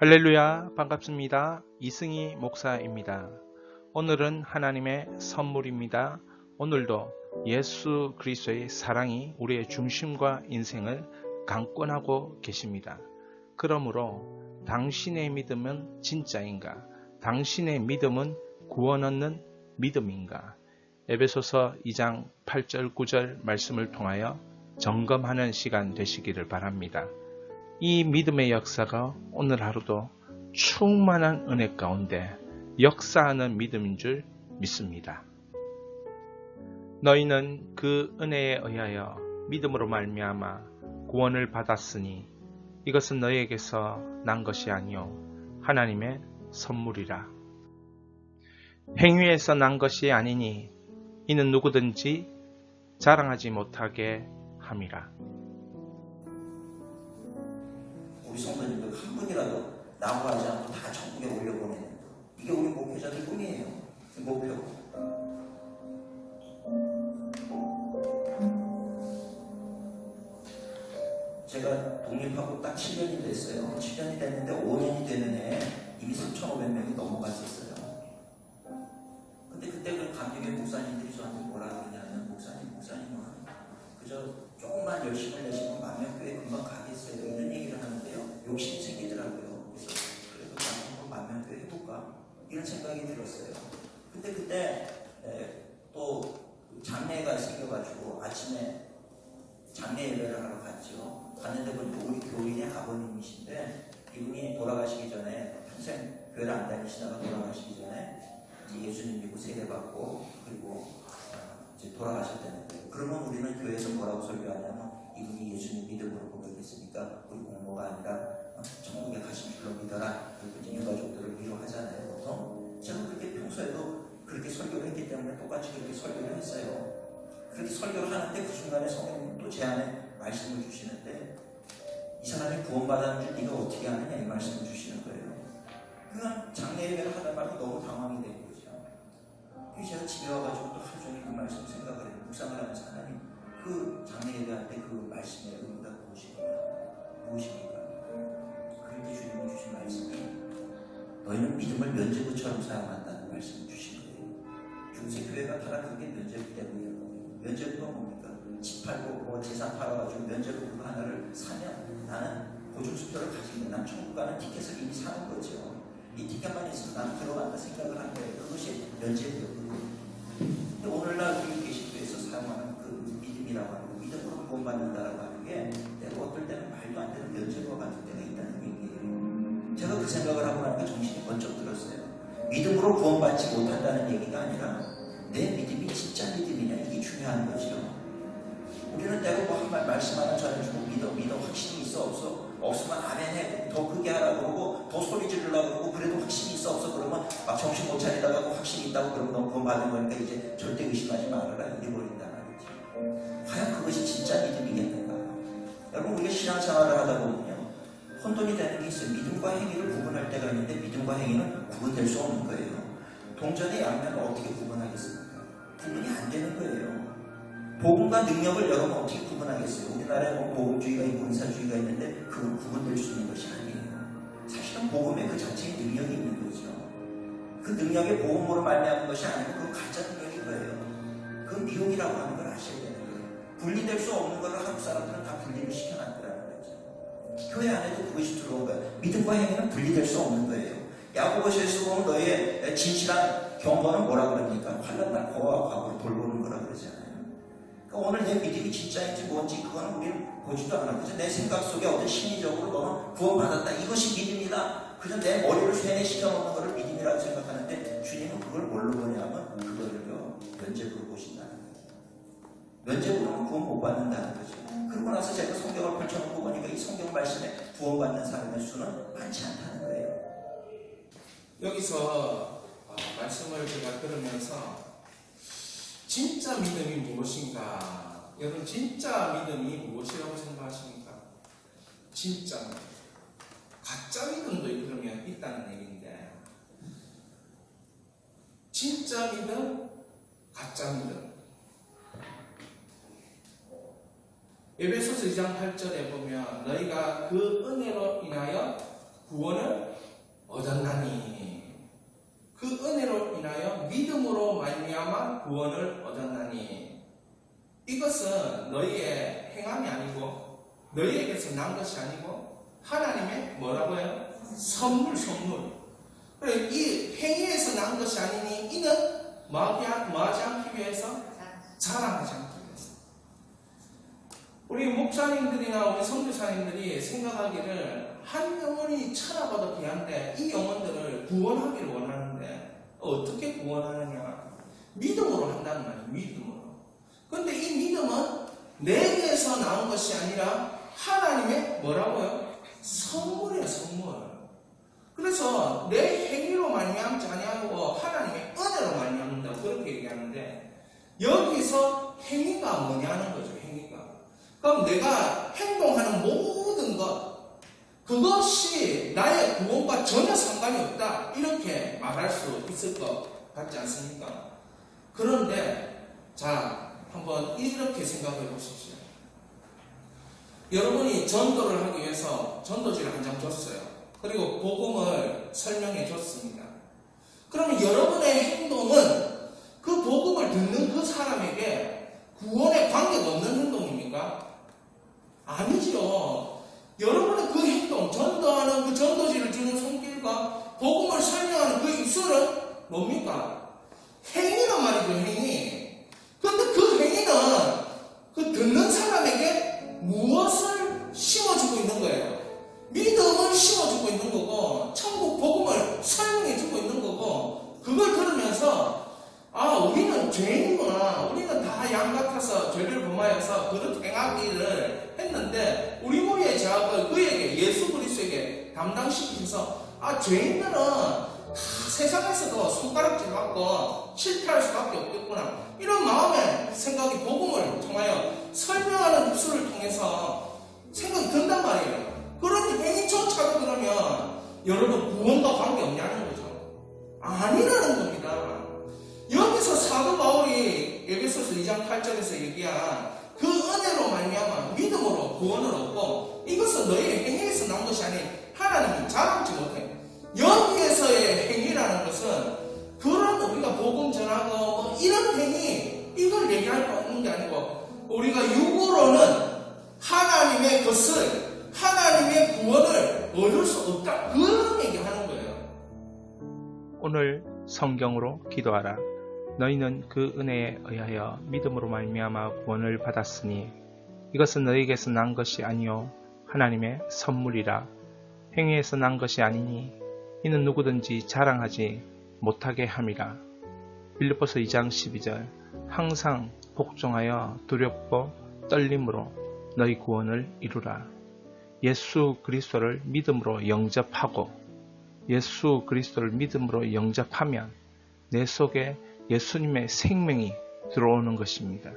할렐루야 반갑습니다. 이승희 목사입니다. 오늘은 하나님의 선물입니다. 오늘도 예수 그리스도의 사랑이 우리의 중심과 인생을 강권하고 계십니다. 그러므로 당신의 믿음은 진짜인가? 당신의 믿음은 구원 얻는 믿음인가? 에베소서 2장 8절 9절 말씀을 통하여 점검하는 시간 되시기를 바랍니다. 이 믿음의 역사가 오늘 하루도 충만한 은혜 가운데 역사하는 믿음인 줄 믿습니다. 너희는 그 은혜에 의하여 믿음으로 말미암아 구원을 받았으니 이것은 너희에게서 난 것이 아니요 하나님의 선물이라. 행위에서 난 것이 아니니 이는 누구든지 자랑하지 못하게 함이라. 우리 성도님들 한 분이라도 나무하지 않고 다 천국에 올려보내는 것. 이게 우리 목회자들 꿈이에요. 목표. 제가 독립하고 딱 7년이 됐어요. 7년이 됐는데 5년이 되는 해에 이미 3,500명이 넘어갔었어요. 이런 생각이 들었어요. 근데 그때 에, 또 장례가 생겨가지고 아침에 장례 예배를 하러 갔죠. 갔는데 보니까 우리 교인의 아버님이신데 이분이 돌아가시기 전에 평생 교회를 안 다니시다가 돌아가시기 전에 예수님 믿고 세례받고 그리고 어, 이제 돌아가셨다는 거예요. 그러면 우리는 교회에서 뭐라고 설교하냐면 이분이 예수님 믿음으로 고백했으니까 우리 공모가 아니라 그렇게 설교를 하는데 그 순간에 성령님 또 제 안에 말씀을 주시는데 이 사람이 구원받았는 줄 네가 어떻게 아느냐 이 말씀을 주시는 거예요. 그냥 장례 예배를 하다 말고 너무 당황이 된 거죠. 그래서 제가 집에 와가지고 또 하루 종일 그 말씀 생각을 해요. 묵상을 하면서 하나님 그 장례 예배할 때 그 말씀의 의미가 무엇입니까? 무엇입니까? 그런데 주님이 주신 말씀이 너희는 믿음을 면죄부처럼 사용한다는 말씀을 주신 거예요. 중세 교회가 타라 그게 면죄부 때문이라고 해요. 면죄부가 뭡니까? 집 팔고 뭐 재산 팔아가지고 그거 하나를 사면 나는 보증수표를 가지고 난 천국 가는 티켓을 이미 사는 거죠. 이 티켓만 있으면 나는 들어간다 생각을 한 거예요. 그것이 면죄부였거든요. 근데 오늘날 우리 계시교에서 사용하는 그 믿음이라고 하는 거, 믿음으로 구원받는다라고 하는 게 내가 어떨 때는 말도 안 되는 면죄부와 같은 때가 있다는 얘기예요. 제가 그 생각을 하고 나니까 정신이 번쩍 들었어요. 믿음으로 구원받지 못한다는 얘기가 아니라 내 믿음이 진짜 믿음이냐 이게 중요한 거죠. 우리는 때로 뭐한말 말씀 하나 전해주고 믿어 믿어 확신이 있어 없어 없으면 아멘해 더 크게 하라 그러고 더 소리 지르려고 그러고 그래도 확신이 있어 없어 그러면 막 정신 못 차리다가 뭐 확신이 있다고 그러면 너 구원 받은 거니까 이제 절대 의심하지 말아라 이래버린다 말이지. 과연 그것이 진짜 믿음이겠는가? 여러분 우리가 신앙생활을 하다 보면요 혼돈이 되는 게 있어요. 믿음과 행위를 구분할 때가 있는데 믿음과 행위는 구분될 수 없는 거예요. 동전의 양면을 어떻게 구분하겠습니까? 구분이 안 되는 거예요. 복음과 능력을 여러분 어떻게 구분하겠어요? 우리나라에 뭐 복음주의가 있고 은사주의가 있는데 그건 구분될 수 있는 것이 아니에요. 사실은 복음에 그 자체의 능력이 있는 거죠. 그 능력이 복음으로 말미암은 것이 아니고 그건 가짜 능력인 거예요. 그건 미혹이라고 하는 걸 아셔야 되는 거예요. 분리될 수 없는 것을 한국 사람들은 다 분리를 시켜놨더라는 거죠. 교회 안에도 그것이 들어온 거예요. 믿음과 행위는 분리될 수 없는 거예요. 야고보서에서 보면 너의 진실한 경건은 뭐라 그럽니까? 날 고와 과거를 돌보는 거라 그러잖아요. 그러니까 오늘 내 믿음이 진짜인지 뭔지 그거는 우리는 보지도 않아. 그래서 내 생각 속에 어떤 심리적으로 너는 구원받았다. 이것이 믿음이다. 그저 내 머리를 세뇌시켜 놓는 것을 믿음이라고 생각하는데 주님은 그걸 뭘로 보냐면 그거를요 면죄부로 보신다는 거예요. 면죄부로는 구원 못 받는다는 거죠. 그러고 나서 제가 성경을 펼쳐놓고 보니까 이 성경 말씀에 구원받는 사람의 수는 많지 않다는 거예요. 여기서 어, 말씀을 제가 들으면서 진짜 믿음이 무엇인가? 여러분 진짜 믿음이 무엇이라고 생각하십니까? 진짜 믿음. 가짜 믿음도 그러면 있다는 얘기인데 진짜 믿음, 가짜 믿음. 에베소서 2장 8절에 보면 너희가 그 은혜로 인하여 구원을 얻었나니 그 은혜로 인하여 믿음으로 말미암아 구원을 얻었나니. 이것은 너희의 행함이 아니고 너희에게서 난 것이 아니고 하나님의 뭐라고요? 선물 선물. 그래 이 행위에서 난 것이 아니니 이는 뭐하지 않- 뭐하지 않기 위해서 자랑하지 않기 위해서. 우리 목사님들이나 우리 선교사님들이 생각하기를 한 영혼이 천하보다 귀한데 이 영혼들을 구원하기를 원하는데 어떻게 구원하느냐 믿음으로 한다는 말이에요 믿음으로. 근데 이 믿음은 내게서 나온 것이 아니라 하나님의 뭐라고요? 선물이에요 선물. 그래서 내 행위로 말미암지 아니하고 하나님의 은혜로 말미암는다 그렇게 얘기하는데 여기서 행위가 뭐냐는 거죠 행위가. 그럼 내가 행동하는 모든 나의 구원과 전혀 상관이 없다 이렇게 말할 수 있을 것 같지 않습니까? 그런데 자 한번 이렇게 생각해 보십시오. 여러분이 전도를 하기 위해서 전도지를 한 장 줬어요. 그리고 복음을 설명해 줬습니다. 그러면 여러분의 행동은 그 복음을 듣는 그 사람에게 구원에 관계가 없는 행동입니까? 아니지요. 여러분의 그 행동, 전도하는 그 전도지를 주는 손길과 복음을 설명하는 그 입술은 뭡니까? 행위란 말이죠, 행위. 근데 그 행위는 그 듣는 사람에게 무엇을 심어주고 있는 거예요? 믿음을 심어주고 있는 거고, 천국 복음을 설명해주고 있는 거고, 그걸 들으면서, 아, 우리는 죄인이구나. 우리는 다 양 같아서 죄를 범하여서 그릇 행하기를 했는데, 우리 머리의 죄악을 그에게, 예수 그리스도에게 담당시키면서, 아, 죄인들은 다 세상에서도 손가락질 받고 실패할 수밖에 없겠구나. 이런 마음의 생각이 복음을 통하여 설명하는 입술을 통해서 생각이 든단 말이에요. 그러니 행위조차도 그러면 여러분 구원과 관계없냐는 거죠. 아니라는 겁니다. 여기서 사도 바울이 에베소서 2장 8절에서 얘기한 그 은혜로 말미암아 믿음으로 구원을 얻고 이것은 너희의 행위에서 난 것이 아닌 하나님이 자랑지 못해. 여기에서의 행위라는 것은 그런 우리가 복음 전하고 뭐 이런 행위 이걸 얘기할 거 없는 게 아니고 우리가 육으로는 하나님의 것을 하나님의 구원을 얻을 수 없다 그런 얘기하는 거예요. 오늘 성경으로 기도하라. 너희는 그 은혜에 의하여 믿음으로 말미암아 구원을 받았으니 이것은 너희에게서 난 것이 아니요 하나님의 선물이라. 행위에서 난 것이 아니니 이는 누구든지 자랑하지 못하게 함이라. 빌립보서 2장 12절 항상 복종하여 두렵고 떨림으로 너희 구원을 이루라. 예수 그리스도를 믿음으로 영접하고 예수 그리스도를 믿음으로 영접하면 내 속에 예수님의 생명이 들어오는 것입니다.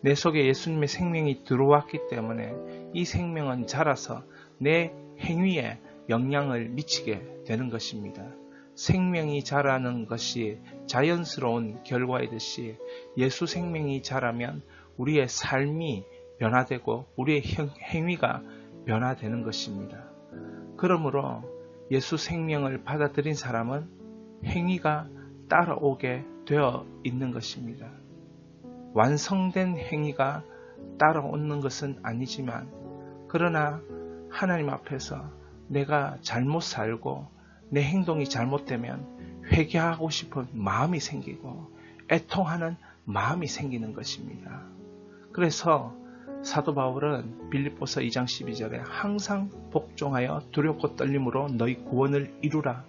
내 속에 예수님의 생명이 들어왔기 때문에 이 생명은 자라서 내 행위에 영향을 미치게 되는 것입니다. 생명이 자라는 것이 자연스러운 결과이듯이 예수 생명이 자라면 우리의 삶이 변화되고 우리의 행위가 변화되는 것입니다. 그러므로 예수 생명을 받아들인 사람은 행위가 따라오게 되어 있는 것입니다. 완성된 행위가 따라오는 것은 아니지만 그러나 하나님 앞에서 내가 잘못 살고 내 행동이 잘못되면 회개하고 싶은 마음이 생기고 애통하는 마음이 생기는 것입니다. 그래서 사도 바울은 빌립보서 2장 12절에 항상 복종하여 두렵고 떨림으로 너희 구원을 이루라.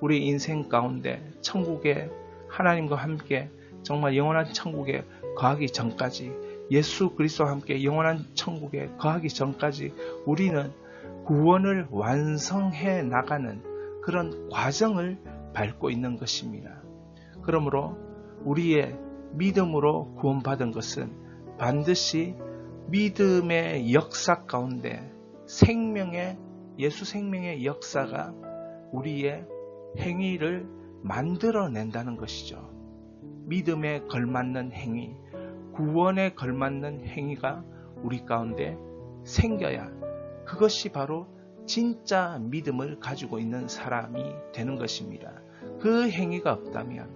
우리 인생 가운데 천국에 하나님과 함께 정말 영원한 천국에 거하기 전까지 예수 그리스도와 함께 영원한 천국에 거하기 전까지 우리는 구원을 완성해 나가는 그런 과정을 밟고 있는 것입니다. 그러므로 우리의 믿음으로 구원받은 것은 반드시 믿음의 역사 가운데 생명의 예수 생명의 역사가 우리의 행위를 만들어낸다는 것이죠. 믿음에 걸맞는 행위, 구원에 걸맞는 행위가 우리 가운데 생겨야 그것이 바로 진짜 믿음을 가지고 있는 사람이 되는 것입니다. 그 행위가 없다면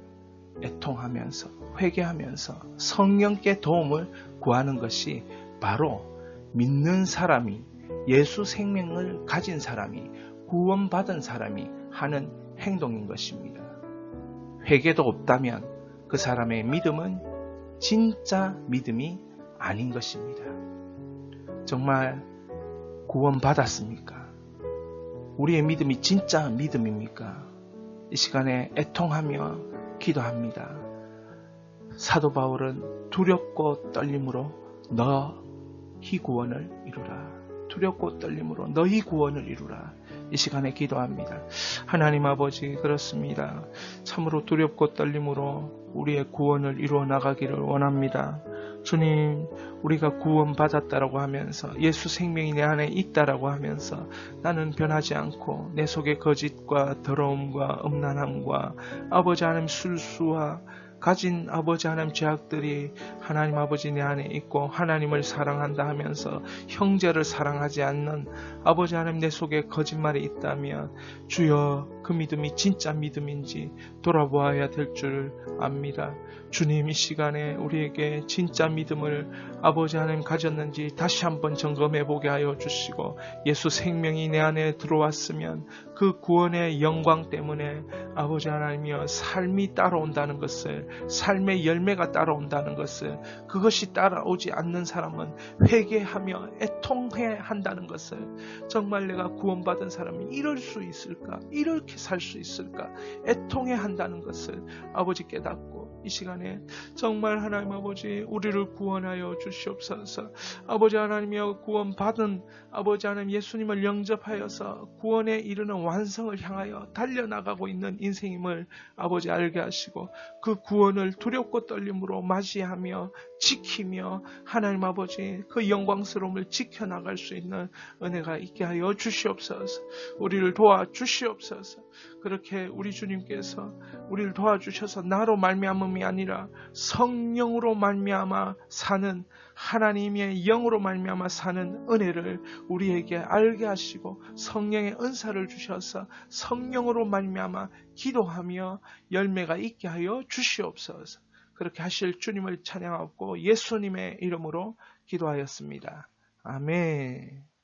애통하면서 회개하면서 성령께 도움을 구하는 것이 바로 믿는 사람이 예수 생명을 가진 사람이 구원받은 사람이 하는 행동인 것입니다. 회개도 없다면 그 사람의 믿음은 진짜 믿음이 아닌 것입니다. 정말 구원받았습니까? 우리의 믿음이 진짜 믿음입니까? 이 시간에 애통하며 기도합니다. 사도 바울은 두렵고 떨림으로 너희 구원을 이루라. 두렵고 떨림으로 너희 구원을 이루라. 이 시간에 기도합니다. 하나님 아버지 그렇습니다. 참으로 두렵고 떨림으로 우리의 구원을 이루어 나가기를 원합니다. 주님, 우리가 구원받았다라고 하면서 예수 생명이 내 안에 있다라고 하면서 나는 변하지 않고 내 속에 거짓과 더러움과 음란함과 아버지 하나님 술수와 가진 아버지 하나님 죄악들이 하나님 아버지 내 안에 있고 하나님을 사랑한다 하면서 형제를 사랑하지 않는 아버지 하나님 내 속에 거짓말이 있다면 주여 그 믿음이 진짜 믿음인지 돌아보아야 될 줄 압니다. 주님 이 시간에 우리에게 진짜 믿음을 아버지 하나님 가졌는지 다시 한번 점검해 보게 하여 주시고 예수 생명이 내 안에 들어왔으면 그 구원의 영광 때문에 아버지 하나님이여 삶이 따라온다는 것을 삶의 열매가 따라온다는 것을 그것이 따라오지 않는 사람은 회개하며 애통해 한다는 것을 정말 내가 구원받은 사람이 이럴 수 있을까 이렇게 살 수 있을까? 애통해 한다는 것을 아버지 깨닫고 이 시간에 정말 하나님 아버지 우리를 구원하여 주시옵소서. 아버지 하나님이여 구원받은 아버지 하나님 예수님을 영접하여서 구원에 이르는 완성을 향하여 달려나가고 있는 인생임을 아버지 알게 하시고 그 구원을 두렵고 떨림으로 맞이하며 지키며 하나님 아버지 그 영광스러움을 지켜나갈 수 있는 은혜가 있게 하여 주시옵소서. 우리를 도와 주시옵소서. 그렇게 우리 주님께서 우리를 도와주셔서 나로 말미암 음이 아니라 성령으로 말미암아 사는 하나님의 영으로 말미암아 사는 은혜를 우리에게 알게 하시고 성령의 은사를 주셔서 성령으로 말미암아 기도하며 열매가 있게 하여 주시옵소서. 그렇게 하실 주님을 찬양하고 예수님의 이름으로 기도하였습니다. 아멘.